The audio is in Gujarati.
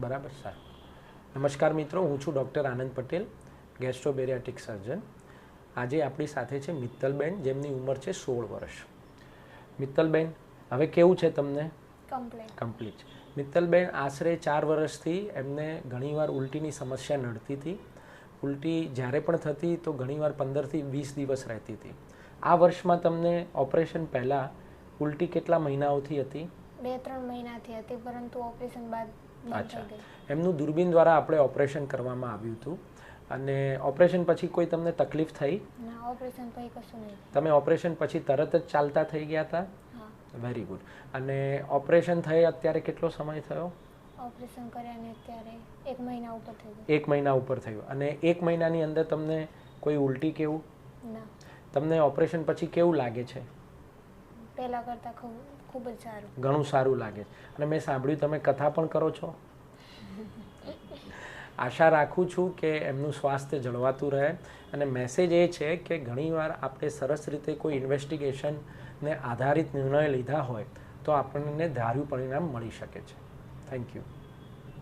બરાબર સારું. નમસ્કાર મિત્રો હું છું ડૉક્ટર આનંદ પટેલ ગેસ્ટ્રોબેરિયાટિક સર્જન. આજે આપણી સાથે છે મિત્તલબેન જેમની ઉંમર છે સોળ વર્ષ. મિત્તલબેન હવે કેવું છે તમને? કમ્પ્લીટ મિત્તલબેન આશરે ચાર વર્ષથી એમને ઘણીવાર ઉલટીની સમસ્યા નડતી હતી. ઉલટી જ્યારે પણ થતી તો ઘણીવાર પંદરથી વીસ દિવસ રહેતી હતી. આ વર્ષમાં તમને ઓપરેશન પહેલાં ઉલટી કેટલા મહિનાઓથી હતી? બે ત્રણ મહિનાથી હતી પરંતુ ઓપરેશન બાદ અચ્છા. એમનું દૂરબીન દ્વારા આપણે ઓપરેશન કરવામાં આવ્યું હતું. અને ઓપરેશન પછી કોઈ તમને તકલીફ થઈ? ના ઓપરેશન પછી કશું નહીં તમે ઓપરેશન પછી તરત જ ચાલતા થઈ ગયા હતા? હા. વેરી ગુડ અને ઓપરેશન થઈ અત્યારે કેટલો સમય થયો? ઓપરેશન કર્યા ને અત્યારે એક મહિના ઉપર થયું એક મહિના ઉપર થયું. અને એક મહિનાની અંદર તમને કોઈ ઉલટી કેવું? ના. તમને ઓપરેશન પછી કેવું લાગે છે? પહેલાં કરતાં ખૂબ જ સારું. ઘણું સારું લાગે છે. અને મેં સાંભળ્યું, તમે કથા પણ કરો છો? આશા રાખું છું કે એમનું સ્વાસ્થ્ય જળવાતું રહે. અને મેસેજ એ છે કે ઘણીવાર આપણે સરસ રીતે કોઈ ઇન્વેસ્ટિગેશનને આધારિત નિર્ણય લીધા હોય, તો આપણને ધાર્યું પરિણામ મળી શકે છે. Thank you